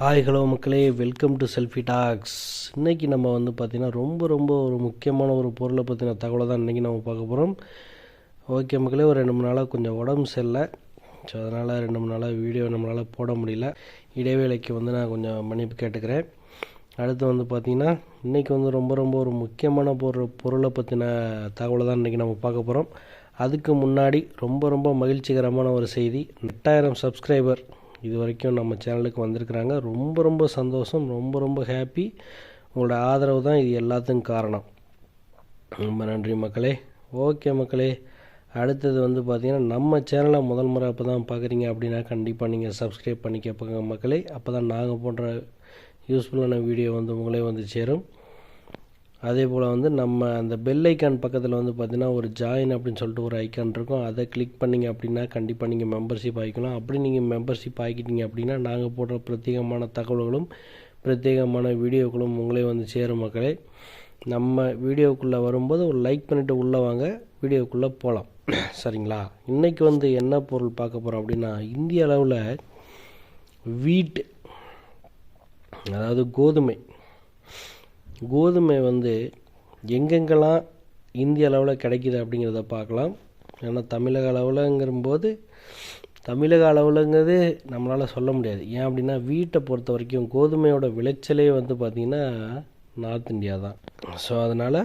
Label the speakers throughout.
Speaker 1: Hi hello மக்களே. Welcome to selfie talks இன்றைக்கி நம்ம வந்து பார்த்திங்கன்னா ரொம்ப ரொம்ப ஒரு முக்கியமான ஒரு பொருளை பற்றின தகவலை தான் இன்றைக்கி நம்ம பார்க்க போகிறோம் ஓகே மக்களே ஒரு ரெண்டு மூணு நாளாக கொஞ்சம் உடம்பு சரியில்லை. ஸோ அதனால் ரெண்டு மூணு நாளாக வீடியோ நம்மளால் போட முடியல. இடைவேளைக்கு வந்து நான் கொஞ்சம் மன்னிப்பு கேட்டுக்கிறேன். அடுத்து வந்து பார்த்திங்கன்னா இன்றைக்கி வந்து ரொம்ப ரொம்ப ஒரு முக்கியமான பொருள் பொருளை பற்றின தகவலை தான் இன்றைக்கி நம்ம பார்க்க போகிறோம் அதுக்கு முன்னாடி ரொம்ப ரொம்ப மகிழ்ச்சிகரமான ஒரு செய்தி. எட்டாயிரம் சப்ஸ்கிரைபர் இது வரைக்கும் நம்ம சேனலுக்கு வந்திருக்கிறாங்க. ரொம்ப ரொம்ப சந்தோஷம். ரொம்ப ரொம்ப ஹாப்பி உங்களோட ஆதரவு தான் இது எல்லாத்துக்கும் காரணம். ரொம்ப நன்றி மக்களே. ஓகே மக்களே. அடுத்தது வந்து பார்த்திங்கன்னா நம்ம சேனலை முதல் முறை அப்போ தான் பார்க்குறீங்க அப்படின்னா கண்டிப்பாக நீங்கள் சப்ஸ்கிரைப் பண்ணி கேட்பங்க மக்களே. அப்போ தான் நாங்கள் போன்ற யூஸ்ஃபுல்லான வீடியோ வந்து உங்களே வந்து சேரும். அதே போல் வந்து நம்ம அந்த பெல் ஐக்கான் பக்கத்தில் வந்து பார்த்திங்கன்னா ஒரு ஜாயின் அப்படின்னு சொல்லிட்டு ஒரு ஐக்கான் இருக்கும். அதை கிளிக் பண்ணிங்க அப்படின்னா கண்டிப்பாக நீங்கள் மெம்பர்ஷிப் ஆகிக்கலாம். அப்படி நீங்கள் மெம்பர்ஷிப் ஆகிக்கிட்டீங்க அப்படின்னா நாங்கள் போடுற பிரத்யேகமான தகவல்களும் பிரத்யேகமான வீடியோக்களும் உங்களே வந்து சேரும் மக்களே. நம்ம வீடியோக்குள்ளே வரும்போது ஒரு லைக் பண்ணிவிட்டு உள்ளே வாங்க. வீடியோக்குள்ளே போகலாம் சரிங்களா? இன்றைக்கி வந்து என்ன பொருள் பார்க்க போகிறோம் அப்படின்னா இந்திய அளவில் வீட் அதாவது கோதுமை. கோதுமை வந்து எங்கெங்கெல்லாம் இந்திய அளவில் கிடைக்கிது அப்படிங்கிறத பார்க்கலாம். ஏன்னா தமிழக அளவில்ங்கிறம்போது தமிழக அளவில்ங்கிறது நம்மளால் சொல்ல முடியாது. ஏன் அப்படின்னா வீட்டை பொறுத்த வரைக்கும் கோதுமையோட விளைச்சலே வந்து பார்த்திங்கன்னா நார்த் இந்தியா தான். ஸோ அதனால்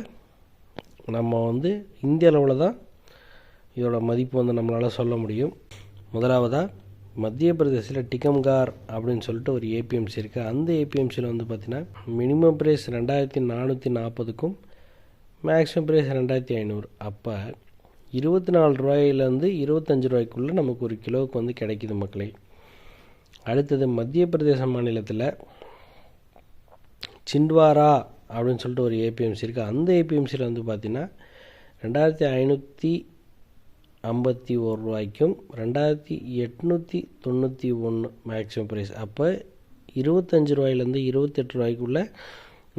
Speaker 1: நம்ம வந்து இந்திய அளவில் தான் இதோட மதிப்பு வந்து நம்மளால் சொல்ல முடியும். முதலாவதாக மத்திய பிரதேசில் டிகம்கார் அப்படின்னு சொல்லிட்டு ஒரு ஏபிஎம்சி இருக்குது அந்த ஏபிஎம்சியில் வந்து பார்த்திங்கன்னா மினிமம் ப்ரைஸ் ரெண்டாயிரத்தி நானூற்றி நாற்பதுக்கும் மேக்ஸிமம் ப்ரைஸ் ரெண்டாயிரத்தி ஐநூறு. அப்போ இருபத்தி நாலு ரூபாயிலேருந்து இருபத்தஞ்சி ரூபாய்க்குள்ளே நமக்கு ஒரு கிலோவுக்கு வந்து கிடைக்கிது மக்களே. அடுத்தது மத்திய பிரதேச மாநிலத்தில் சிண்ட்வாரா அப்படின்னு சொல்லிட்டு ஒரு ஏபிஎம்சி இருக்குது அந்த ஏபிஎம்சியில் வந்து பார்த்திங்கன்னா ரெண்டாயிரத்தி ஐநூற்றி ஐம்பத்தி ஒரு ரூபாய்க்கும் ரெண்டாயிரத்தி எட்நூற்றி தொண்ணூற்றி ஒன்று மேக்ஸிமம் ப்ரைஸ் அப்போ இருபத்தஞ்சி ரூபாயிலேருந்து இருபத்தெட்டு ரூபாய்க்குள்ளே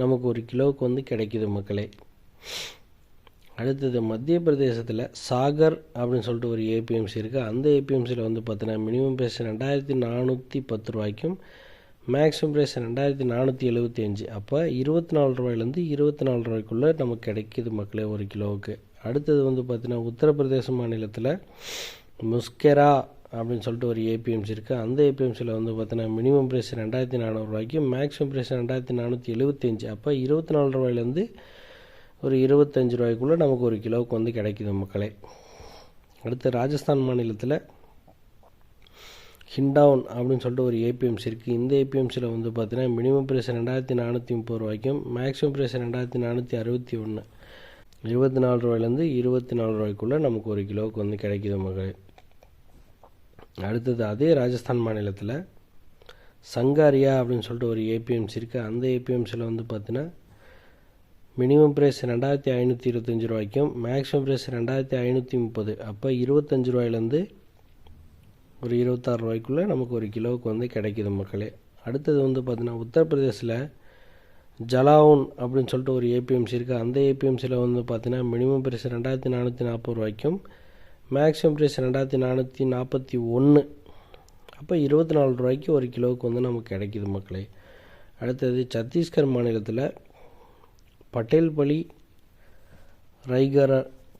Speaker 1: நமக்கு ஒரு கிலோவுக்கு வந்து கிடைக்கிது மக்களே. அடுத்தது மத்திய பிரதேசத்தில் சாகர் அப்படின்னு சொல்லிட்டு ஒரு ஏபிஎம்சி இருக்குது அந்த ஏபிஎம்சியில் வந்து பார்த்தீங்கன்னா மினிமம் ப்ரைஸ் ரெண்டாயிரத்தி நானூற்றி பத்து ரூபாய்க்கும் மேக்ஸிமம் ப்ரைஸ் ரெண்டாயிரத்தி நானூற்றி எழுபத்தி அஞ்சு. அப்போ இருபத்தி நாலு ரூபாயிலேருந்து இருபத்தி நாலு ரூபாய்க்குள்ளே நமக்கு கிடைக்கிது மக்களே ஒரு கிலோவுக்கு. அடுத்தது வந்து பார்த்திங்கன்னா உத்தரப்பிரதேச மாநிலத்தில் முஸ்கெரா அப்படின்னு சொல்லிட்டு ஒரு ஏபிஎம்சி இருக்குது அந்த ஏபிஎம்சியில் வந்து பார்த்தீங்கன்னா மினிமம் ப்ரைஸ் ரெண்டாயிரத்தி நானூறுரூவாய்க்கும் மேக்ஸிமம் ப்ரைஸ் ரெண்டாயிரத்தி நானூற்றி எழுபத்தஞ்சு அப்போ இருபத்தி நாலு ரூபாயிலேருந்து ஒரு இருபத்தஞ்சி ரூபாய்க்குள்ளே நமக்கு ஒரு கிலோவுக்கு வந்து கிடைக்குது மக்களே. அடுத்து ராஜஸ்தான் மாநிலத்தில் ஹிண்டவுன் அப்படின்னு சொல்லிட்டு ஒரு ஏபிஎம்சி இருக்குது இந்த ஏபிஎம்சியில் வந்து பார்த்தீங்கன்னா மினிமம் ப்ரைஸ் ரெண்டாயிரத்தி நானூற்றி முப்பது ரூபாய்க்கும் மேக்ஸிமம் ப்ரைஸ் ரெண்டாயிரத்தி நானூற்றி அறுபத்தி ஒன்று இருபத்தி நாலு ரூபாயிலேருந்து இருபத்தி நாலு ரூபாய்க்குள்ளே நமக்கு ஒரு கிலோவுக்கு வந்து கிடைக்கிது மகளே. அடுத்தது அதே ராஜஸ்தான் மாநிலத்தில் சங்காரியா அப்படின்னு சொல்லிட்டு ஒரு ஏபிஎம்சி இருக்குது அந்த ஏபிஎம்சியில் வந்து பார்த்தீங்கன்னா மினிமம் ப்ரைஸ் ரெண்டாயிரத்தி ஐநூற்றி இருபத்தஞ்சி ரூபாய்க்கும் மேக்ஸிமம் ப்ரைஸ் ரெண்டாயிரத்தி ஐநூற்றி முப்பது. அப்போ இருபத்தஞ்சி ரூபாயிலேருந்து ஒரு இருபத்தாறு ரூபாய்க்குள்ளே நமக்கு ஒரு கிலோவுக்கு வந்து கிடைக்கிது மக்களே அடுத்தது வந்து பார்த்திங்கன்னா உத்தரப்பிரதேசில் ஜலாவுன் அப்படின்னு சொல்லிட்டு ஒரு ஏபிஎம்சி இருக்குது அந்த ஏபிஎம்சியில் வந்து பார்த்தீங்கன்னா மினிமம் ப்ரைஸ் ரெண்டாயிரத்தி நானூற்றி நாற்பது ரூபாய்க்கும் மேக்ஸிமம் ப்ரைஸ் ரெண்டாயிரத்தி நானூற்றி நாற்பத்தி ஒன்று அப்போ இருபத்தி நாலு ரூபாய்க்கு ஒரு கிலோவுக்கு வந்து நமக்கு கிடைக்கிது மக்களே. அடுத்தது சத்தீஸ்கர் மாநிலத்தில் பட்டேல்பலி ரைகர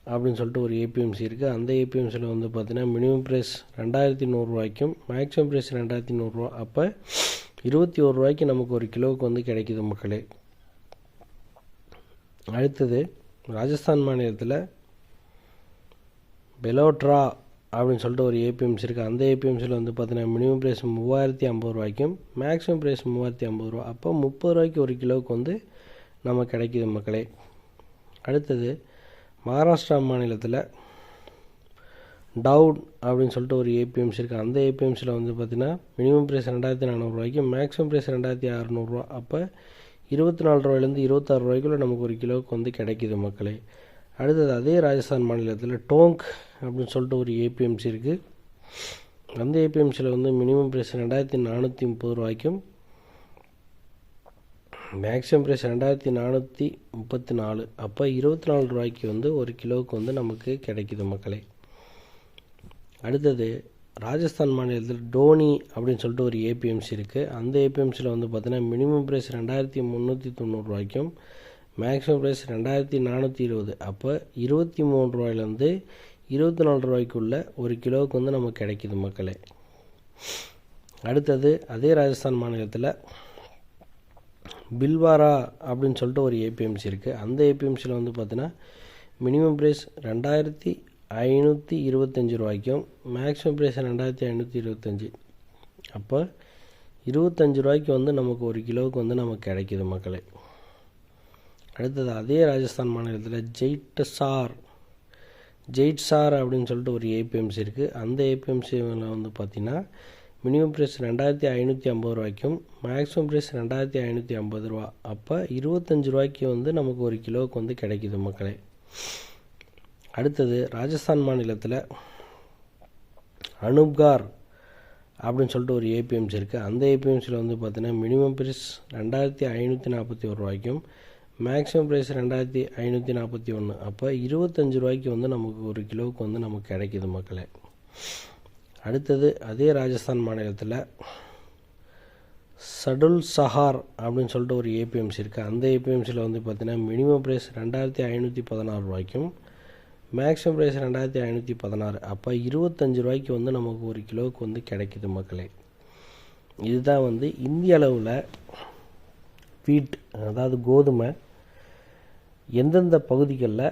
Speaker 1: அப்படின்னு சொல்லிட்டு ஒரு ஏபிஎம்சி இருக்குது அந்த ஏபிஎம்சியில் வந்து பார்த்தீங்கன்னா மினிமம் ப்ரைஸ் ரெண்டாயிரத்தி நூறுரூவாய்க்கும் மேக்ஸிமம் ப்ரைஸ் ரெண்டாயிரத்தி நூறுரூவா அப்போ இருபத்தி ஒரு ரூபாய்க்கு நமக்கு ஒரு கிலோவுக்கு வந்து கிடைக்கிது மக்களே. அடுத்தது ராஜஸ்தான் மாநிலத்தில் பெலோட்ரா அப்படின்னு சொல்லிட்டு ஒரு ஏபிஎம்சி இருக்குது அந்த ஏபிஎம்சியில் வந்து பார்த்தீங்கன்னா மினிமம் ப்ரைஸ் மூவாயிரத்தி ஐம்பது ரூபாய்க்கும் மேக்ஸிமம் ப்ரைஸ் மூவாயிரத்தி ஐம்பது ரூபா. அப்போ முப்பது ரூபாய்க்கு ஒரு கிலோவுக்கு வந்து நம்ம கிடைக்கிது மக்களே. அடுத்தது மகாராஷ்டிரா மாநிலத்தில் டவுட் அப்படின்னு சொல்லிட்டு ஒரு ஏபிஎம்சி இருக்குது அந்த ஏபிஎம்சியில் வந்து பார்த்திங்கன்னா மினிமம் ப்ரைஸ் ரெண்டாயிரத்தி நானூறுரூவாய்க்கு மேக்ஸிமம் ப்ரைஸ் ரெண்டாயிரத்தி அறநூறுவா அப்போ இருபத்தி நாலு ரூபாயிலேருந்து இருபத்தாறு ரூபாய்க்குள்ளே நமக்கு ஒரு கிலோவுக்கு வந்து கிடைக்கிது மக்களே. அடுத்தது அதே ராஜஸ்தான் மாநிலத்தில் டோங்க் அப்படின்னு சொல்லிட்டு ஒரு ஏபிஎம்சி இருக்குது அந்த ஏபிஎம்சியில் வந்து மினிமம் ப்ரைஸ் ரெண்டாயிரத்தி நானூற்றி முப்பது ரூபாய்க்கும் மேக்ஸிமம் ப்ரைஸ் ரெண்டாயிரத்தி நானூற்றி முப்பத்தி நாலு. அப்போ இருபத்தி நாலு ரூபாய்க்கு வந்து ஒரு கிலோவுக்கு வந்து நமக்கு கிடைக்கிது மக்களே. அடுத்தது ராஜஸ்தான் மாநிலத்தில் டோனி அப்படின்னு சொல்லிட்டு ஒரு ஏபிஎம்சி இருக்குது அந்த ஏபிஎம்சியில் வந்து பார்த்தீங்கன்னா மினிமம் ப்ரைஸ் ரெண்டாயிரத்தி முந்நூற்றி தொண்ணூறுரூவாய்க்கும் மேக்ஸிமம் ப்ரைஸ் ரெண்டாயிரத்தி நானூற்றி இருபது. அப்போ இருபத்தி மூணு ரூபாயிலேருந்து இருபத்தி நாலு ரூபாய்க்குள்ள ஒரு கிலோவுக்கு வந்து நமக்கு கிடைக்கிது மக்களே. அடுத்தது அதே ராஜஸ்தான் மாநிலத்தில் பில்வாரா அப்படின்னு சொல்லிட்டு ஒரு ஏபிஎம்சி இருக்குது அந்த ஏபிஎம்சியில் வந்து பார்த்தீங்கன்னா மினிமம் ப்ரைஸ் ரெண்டாயிரத்தி ஐநூற்றி இருபத்தஞ்சி ரூபாய்க்கும் மேக்ஸிமம் ப்ரைஸ் ரெண்டாயிரத்தி ஐநூற்றி இருபத்தஞ்சி. அப்போ இருபத்தஞ்சி ரூபாய்க்கு வந்து நமக்கு ஒரு கிலோவுக்கு வந்து நமக்கு கிடைக்கிது மக்களே. அடுத்தது அதே ராஜஸ்தான் மாநிலத்தில் ஜெயிட்டசார் ஜெயிட்சார் அப்படின்னு சொல்லிட்டு ஒரு ஏபிஎம்சி இருக்குது அந்த ஏபிஎம்சியில் வந்து பார்த்திங்கன்னா மினிமம் ப்ரைஸ் ரெண்டாயிரத்தி ஐநூற்றி ஐம்பது ரூபாய்க்கும் மேக்ஸிமம் ப்ரைஸ் ரெண்டாயிரத்தி ஐநூற்றி ஐம்பது ரூபா. அப்போ இருபத்தஞ்சி ரூபாய்க்கு வந்து நமக்கு ஒரு கிலோவுக்கு வந்து கிடைக்கிது மக்களே. அடுத்தது ராஜஸ்தான் மாநிலத்தில் அனுப்கார் அப்படின்னு சொல்லிட்டு ஒரு ஏபிஎம்சி இருக்குது அந்த ஏபிஎம்சியில் வந்து பார்த்தீங்கன்னா மினிமம் ப்ரைஸ் ரெண்டாயிரத்தி ஐநூற்றி நாற்பத்தி ஒரு ரூபாய்க்கும் மேக்ஸிமம் ப்ரைஸ் ரெண்டாயிரத்தி ஐநூற்றி நாற்பத்தி ஒன்று அப்போ இருபத்தஞ்சி ரூபாய்க்கு வந்து நமக்கு ஒரு கிலோவுக்கு வந்து நமக்கு கிடைக்கிது மக்களே. அடுத்தது அதே ராஜஸ்தான் மாநிலத்தில் சடுல் சஹார் அப்படின்னு சொல்லிட்டு ஒரு ஏபிஎம்சி இருக்குது அந்த ஏபிஎம்சியில் வந்து பார்த்தீங்கன்னா மினிமம் ப்ரைஸ் ரெண்டாயிரத்தி ஐநூற்றி பதினாறு ரூபாய்க்கும் மேக்ஸிமம் ப்ரைஸ் ரெண்டாயிரத்தி ஐநூற்றி பதினாறு. அப்போ இருபத்தஞ்சி ரூபாய்க்கு வந்து நமக்கு ஒரு கிலோவுக்கு வந்து கிடைக்கிது மக்களே. இதுதான் வந்து இந்திய அளவில் வீட் அதாவது கோதுமை எந்தெந்த பகுதிகளில்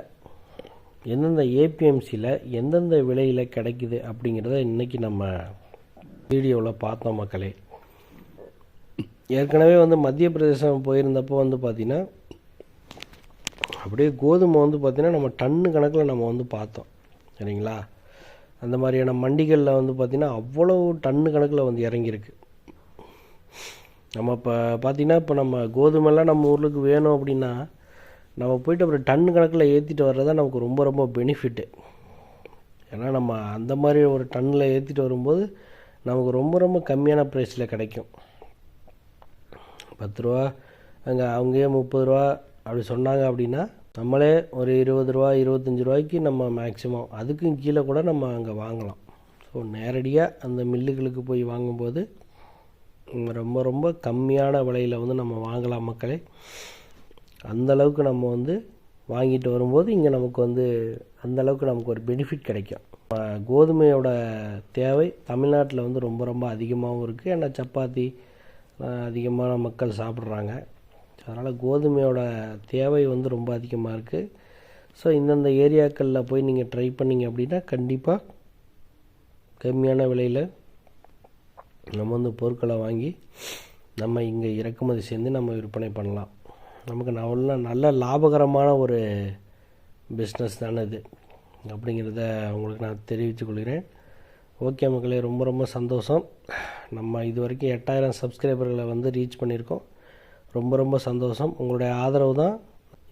Speaker 1: எந்தெந்த ஏபிஎம்சியில் எந்தெந்த விலையில் கிடைக்குது அப்படிங்கிறத இன்றைக்கி நம்ம வீடியோவில் பார்த்தோம் மக்களே. ஏற்கனவே வந்து மத்திய பிரதேசம் போயிருந்தப்போ வந்து பார்த்திங்கன்னா அப்படியே கோதுமை வந்து பார்த்திங்கன்னா நம்ம டன்னு கணக்கில் நம்ம வந்து பார்த்தோம். சரிங்களா? அந்த மாதிரியான மண்டிகளில் வந்து பார்த்திங்கன்னா அவ்வளோ டன்னு கணக்கில் வந்து இறங்கியிருக்கு. நம்ம இப்போ பார்த்திங்கன்னா இப்போ நம்ம கோதுமைலாம் நம்ம ஊருக்கு வேணும் அப்படின்னா நம்ம போயிட்டு அப்புறம் டன் கணக்கில் ஏற்றிட்டு வர்றது நமக்கு ரொம்ப ரொம்ப பெனிஃபிட்டு ஏன்னா நம்ம அந்த மாதிரி ஒரு டன்னில் ஏற்றிட்டு வரும்போது நமக்கு ரொம்ப ரொம்ப கம்மியான ப்ரைஸில் கிடைக்கும். பத்து ரூபா அங்கே அவங்கயே முப்பது ரூபா அப்படி சொன்னாங்க அப்படின்னா நம்மளே ஒரு இருபது ரூபா இருபத்தஞ்சி ரூபாய்க்கு நம்ம மேக்ஸிமம் அதுக்கும் கீழே கூட நம்ம அங்கே வாங்கலாம். ஸோ நேரடியாக அந்த மில்லுகளுக்கு போய் வாங்கும்போது ரொம்ப ரொம்ப கம்மியான விலையில் வந்து நம்ம வாங்கலாம் மக்களே. அந்தளவுக்கு நம்ம வந்து வாங்கிட்டு வரும்போது இங்கே நமக்கு வந்து அந்தளவுக்கு நமக்கு ஒரு பெனிஃபிட் கிடைக்கும். கோதுமையோட தேவை தமிழ்நாட்டில் வந்து ரொம்ப ரொம்ப அதிகமாகவும் இருக்குது ஏன்னா சப்பாத்தி அதிகமான மக்கள் சாப்பிட்றாங்க. அதனால் கோதுமையோட தேவை வந்து ரொம்ப அதிகமாக இருக்குது ஸோ இந்தந்த ஏரியாக்களில் போய் நீங்கள் ட்ரை பண்ணிங்க அப்படின்னா கண்டிப்பாக கம்மியான விலையில் நம்ம வந்து பொருட்களை வாங்கி நம்ம இங்கே இறக்குமதி சேர்ந்து நம்ம விற்பனை பண்ணலாம். நமக்கு நல்ல நல்ல லாபகரமான ஒரு பிஸ்னஸ் தானே இது. அப்படிங்கிறத உங்களுக்கு நான் தெரிவித்துக்கொள்கிறேன் ஓகே மக்களே ரொம்ப ரொம்ப சந்தோஷம். நம்ம இது வரைக்கும் எட்டாயிரம் சப்ஸ்கிரைபர்களை வந்து ரீச் பண்ணியிருக்கோம். ரொம்ப ரொம்ப சந்தோஷம். உங்களுடைய ஆதரவு தான்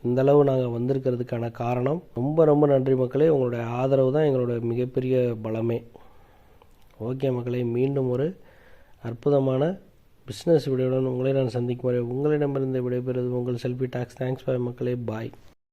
Speaker 1: இந்தளவு நாங்கள் வந்திருக்கிறதுக்கான காரணம். ரொம்ப ரொம்ப நன்றி மக்களே. உங்களுடைய ஆதரவு தான் எங்களுடைய மிகப்பெரிய பலமே. ஓகே மக்களே மீண்டும் ஒரு அற்புதமான பிஸ்னஸ் வீடியோடன் உங்களை நான் சந்திக்கும் வரை உங்களிடமிருந்து விடைபெறுவது உங்கள் செல்ஃபி டாக்ஸ். தேங்க்ஸ் பாய் மக்களே. பாய்